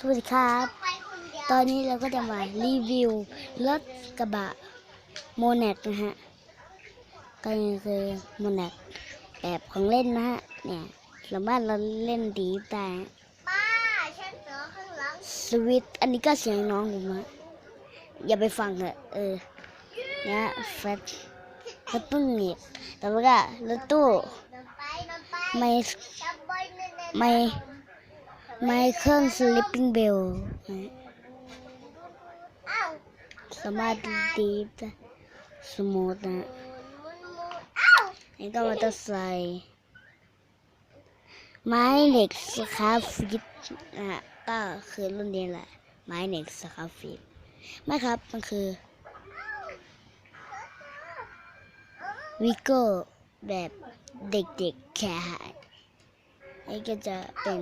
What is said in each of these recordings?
สวัสดีครับ ตอนนี้เราก็จะมารีวิวรถกระบะโมเนกนะฮะ ก็คือโมเนกแบบของเล่นนะฮะ เนี่ยสามารถเราเล่นดีได้ฮะป้าฉันเจอข้างหลังสวิตช์อันนี้ก็เสียงน้องผมฮะ อย่าไปฟังเถอะเออ เนี่ยแฟตรถตู้หนีบแต่ว่าก็รถตู้เดินไปเดินไปไม่จับบอยเน่เน่ไม่ ไมเคิลสลิปปิ้งเบลสามารถดีฟสมูทนะนี่ก็มอเตอร์ไซค์ไม้เหล็กสครับฟิตนะฮะก็คือรุ่นนี้แหละ ไม้เหล็กสครับฟิตไม่ครับมันคือวิโก้แบบเด็กๆแค่หายนี่ก็จะเป็น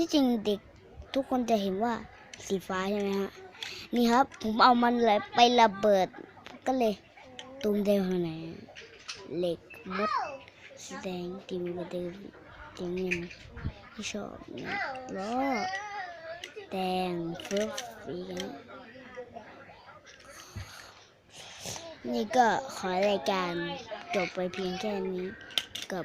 ที่จริงเด็กทุกคนจะเห็นว่าสีฟ้าใช่ไหมฮะ นี่ครับ ผมเอามันเลยไประเบิด ก็เลยตูมเดียวข้างในเหล็กมดสีแดงตีมกระดือตีเงินที่ชอบนะล้อแดงเฟิร์ฟสีนะนี่ก็ขอรายการจบไปเพียงแค่นี้กับ